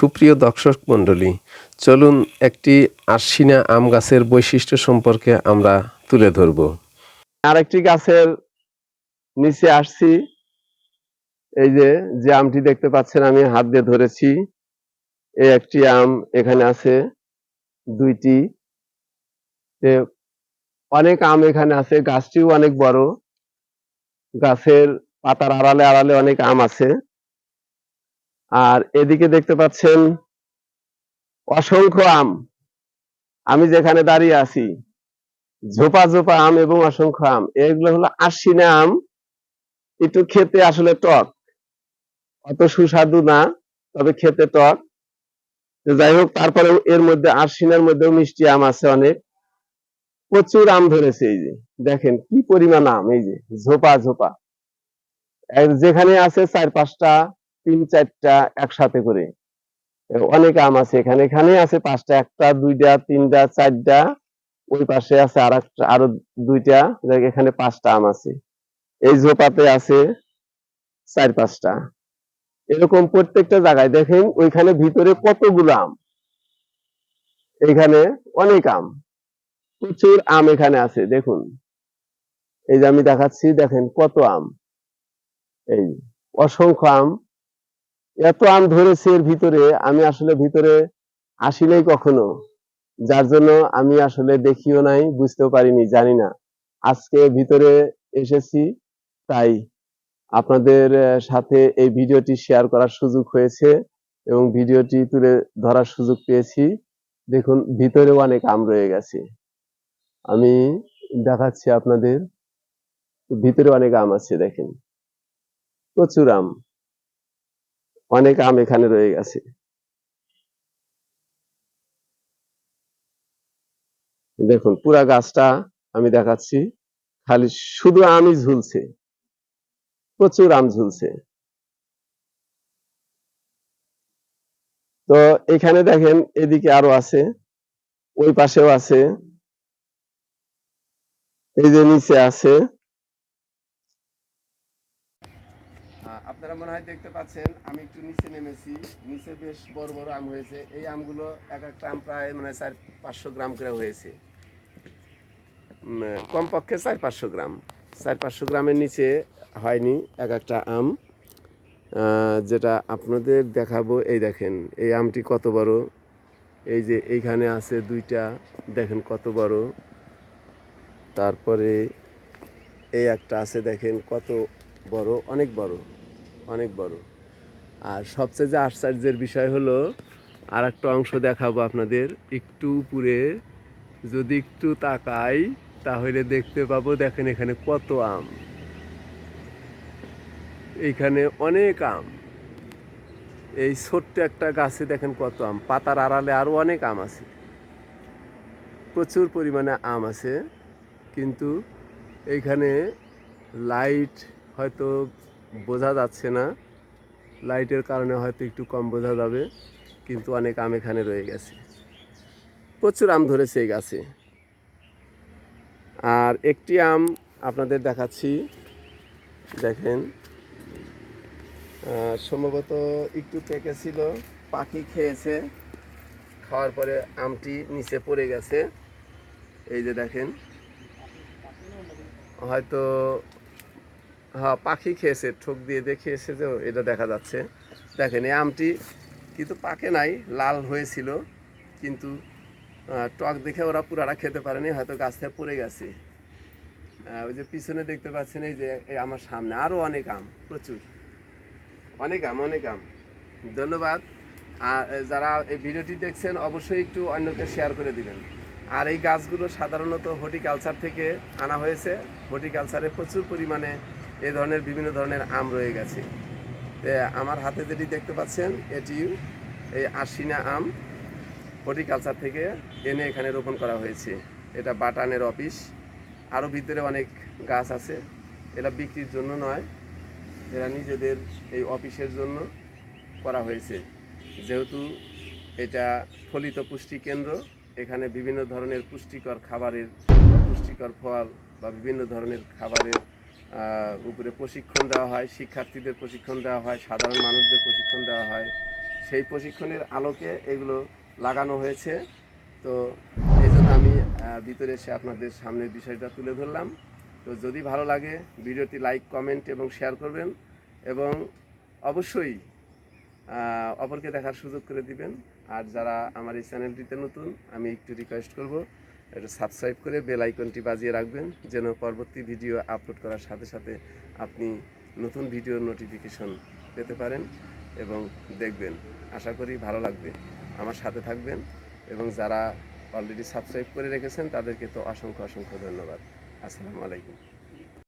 সুপ্রিয় দর্শক মণ্ডলী, চলুন একটি আশ্বিনা আম গাছের বৈশিষ্ট্য সম্পর্কে আমরা তুলে ধরব। আরেকটি গাছের নিচে আসছি। এই যে যে আমটি দেখতে পাচ্ছেন, আমি হাত দিয়ে ধরেছি। এই একটি আম এখানে আছে, দুইটি। অনেক আম এখানে আছে, গাছটিও অনেক বড়। গাছের পাতার আড়ালে আড়ালে অনেক আম আছে। আর এদিকে দেখতে পাচ্ছেন অসংখ্য আম। আমি যেখানে দাঁড়িয়ে আছি, ঝোপা ঝোপা আম এবং অসংখ্য আম। এগুলো হলো আশ্বিনা আম। একটু খেতে আসলে টক। অত সুস্বাদু না, তবে খেতে টক। যাই হোক তারপরে এর মধ্যে আশ্বিনার মধ্যেও মিষ্টি আম আছে অনেক। প্রচুর আম ধরেছে এই যে, দেখেন কি পরিমাণ আম এই যে, ঝোপা ঝোপা। যেখানে আছে চার পাঁচটা তিন চারটা একসাথে করে। অনেক আম আছে, এখানে এখানে আছে পাঁচটা, একটা, দুইটা, তিনটা, চারটা, ওই পাশে আছে আর একটা আরও দুইটা এখানে পাঁচটা আম আছে। এই ঝোপাতে আছে চার পাঁচটা। এরকম প্রত্যেকটা জায়গায় দেখেন, ওইখানে ভিতরে কতগুলো আম? এখানে অনেক আম। প্রচুর আম এখানে আছে, দেখুন। এই যে আমি দেখাচ্ছি, দেখেন কত আম। এই অসংখ্য আম এত আম ধরেছে এর ভিতরে, আমি আসলে ভিতরে আসি নাই কখনো। যার জন্য আমি আসলে দেখিও নাই, বুঝতেও পারিনি, জানি না। আজকে ভিতরে এসেছি, তাই আপনাদের সাথে এই ভিডিওটি শেয়ার করার সুযোগ হয়েছে এবং ভিডিওটি তুলে ধরার সুযোগ পেয়েছি। দেখুন ভিতরেও অনেক আম রয়ে গেছে। আমি দেখাচ্ছি আপনাদের, ভিতরে অনেক আম আছে, দেখেন। প্রচুর আম। অনেক আম এখানে রয়ে গেছে। দেখুন, পুরা গাছটা আমি দেখাচ্ছি। খালি শুধু আমই ঝুলছে। প্রচুর আম ঝুলছে। তো এখানে দেখেন, এদিকে আরও আছে, ওই পাশেও আছে, এই যে নিচে আছে। আপনারা মনে হয় দেখতে পাচ্ছেন, আমি একটু নিচে নেমেছি। নিচে বেশ বড় বড় আম হয়েছে। এই আমগুলো এক একটা আম প্রায় মানে চার পাঁচশো গ্রাম করে হয়েছে। কমপক্ষে চার পাঁচশো গ্রাম। চার পাঁচশো গ্রামের নিচে হয়নি এক একটা আম। যেটা আপনাদের দেখাবো, এই দেখেন, এই আমটি কত বড়। এই যে এইখানে আছে দুইটা, দেখেন কত বড়। তারপরে এই একটা আছে, দেখেন কত বড়, অনেক বড়। অনেক বড়। আর সবচেয়ে যে আশ্চর্যের বিষয় হলো আর একটা অংশ দেখাবো আপনাদের। একটু উপরে, যদি একটু তাকাই, তাহলে দেখতে পাবো, দেখেন এখানে কত আম। এইখানে অনেক আম। এই ছোট্ট একটা গাছে দেখেন কত আম। পাতার আড়ালে আরও অনেক আম আছে। প্রচুর পরিমাণে আম আছে। কিন্তু এইখানে লাইট হয়তো বোঝা যাচ্ছে না। লাইটের কারণে হয়তো একটু কম বোঝা যাবে, কিন্তু অনেক আম এখানে রয়ে গেছে। প্রচুর আম ধরেছে এই গাছে। আর একটি আম আপনাদের দেখাচ্ছি। দেখেন সম্ভবত একটু পেকেছিল পাখি খেয়েছে, খাওয়ার পরে আমটি নিচে পড়ে গেছে। এই যে দেখেন, হয়তো হ্যাঁ পাখি খেয়েছে, ঠোক দিয়ে দিয়ে খেয়েছে যে এটা দেখা যাচ্ছে। দেখেন, এই আমটি কিন্তু পাকে নাই, লাল হয়েছিল, কিন্তু টক দেখে ওরা পুরাটা খেতে পারেনি, হয়তো গাছ থেকে পড়ে গেছে। ওই যে পিছনে দেখতে পাচ্ছেন, এই যে আমার সামনে আরও অনেক আম, প্রচুর। অনেক আম অনেক আম। ধন্যবাদ। আর যারা এই ভিডিওটি দেখছেন, অবশ্যই একটু অন্যকে শেয়ার করে দিবেন। আর এই গাছগুলো সাধারণত হর্টিকালচার থেকে আনা হয়েছে। হর্টিকালচারে প্রচুর পরিমাণে এ ধরনের বিভিন্ন ধরনের আম রয়ে গেছে। আমার হাতে যেটি দেখতে পাচ্ছেন, এটি এই আশিনা আম। হর্টিকালচার থেকে এনে এখানে রোপণ করা হয়েছে। এটা বাটানের অফিস। আরও ভিতরে অনেক গাছ আছে। এটা বিক্রির জন্য নয়, এরা নিজেদের এই অফিসের জন্য করা হয়েছে। যেহেতু এটা ফলিত পুষ্টি কেন্দ্র এখানে বিভিন্ন ধরনের পুষ্টিকর খাবারের পুষ্টিকর ফল বা বিভিন্ন ধরনের খাবারের উপরে প্রশিক্ষণ দেওয়া হয়, শিক্ষার্থীদের প্রশিক্ষণ দেওয়া হয়, সাধারণ মানুষদের প্রশিক্ষণ দেওয়া হয়। সেই প্রশিক্ষণের আলোকে এগুলো লাগানো হয়েছে। তো এই জন্য আমি ভিতরে এসে আপনাদের সামনে বিষয়টা তুলে ধরলাম। তো যদি ভালো লাগে, ভিডিওটি লাইক, কমেন্ট এবং শেয়ার করবেন এবং অবশ্যই অপরকে দেখার সুযোগ করে দিবেন। আর যারা আমার এই চ্যানেলটিতে নতুন, আমি একটু রিকোয়েস্ট করব একটু সাবস্ক্রাইব করে বেল আইকনটি বাজিয়ে রাখবেন, যেন পরবর্তী ভিডিও আপলোড করার সাথে সাথে আপনি নতুন ভিডিওর নোটিফিকেশন পেতে পারেন এবং দেখবেন। আশা করি ভালো লাগবে। আমার সাথে থাকবেন এবং যারা অলরেডি সাবস্ক্রাইব করে রেখেছেন, তাদেরকে তো অসংখ্য অসংখ্য ধন্যবাদ। আসসালামু আলাইকুম।